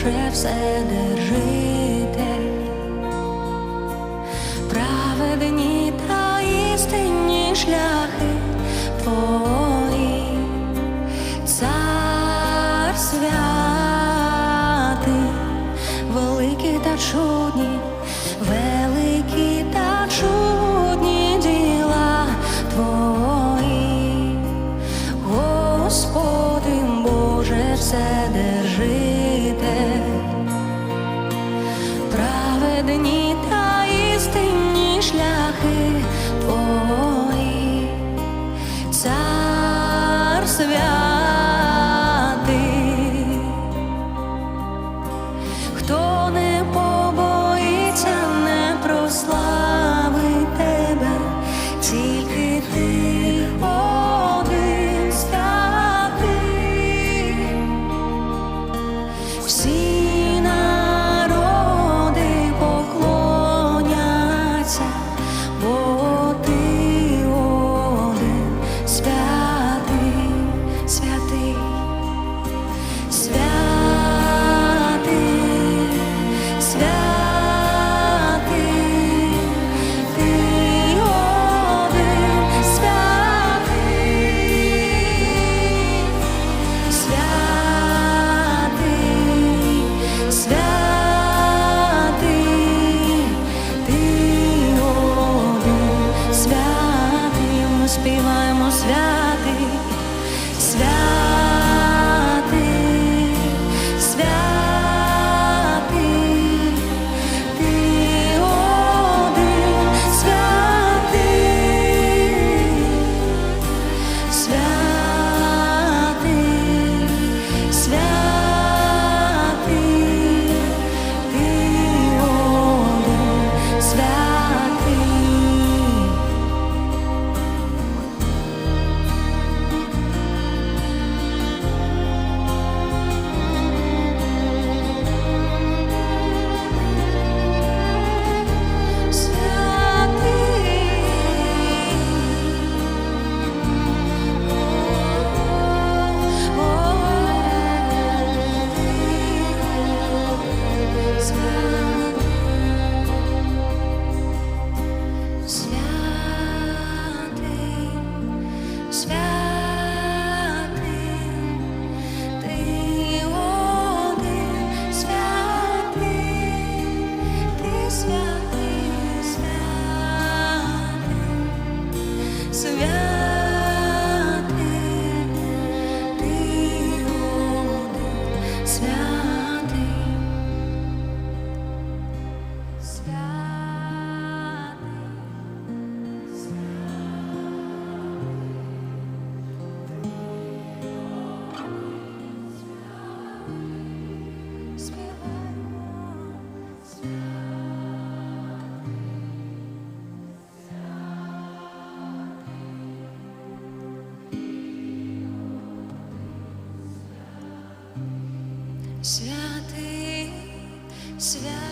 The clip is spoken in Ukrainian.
вже все держи. Святий, хто не побоїться, не прославить тебе, тільки ти один святий. співаємо святий, святий. святий, святий.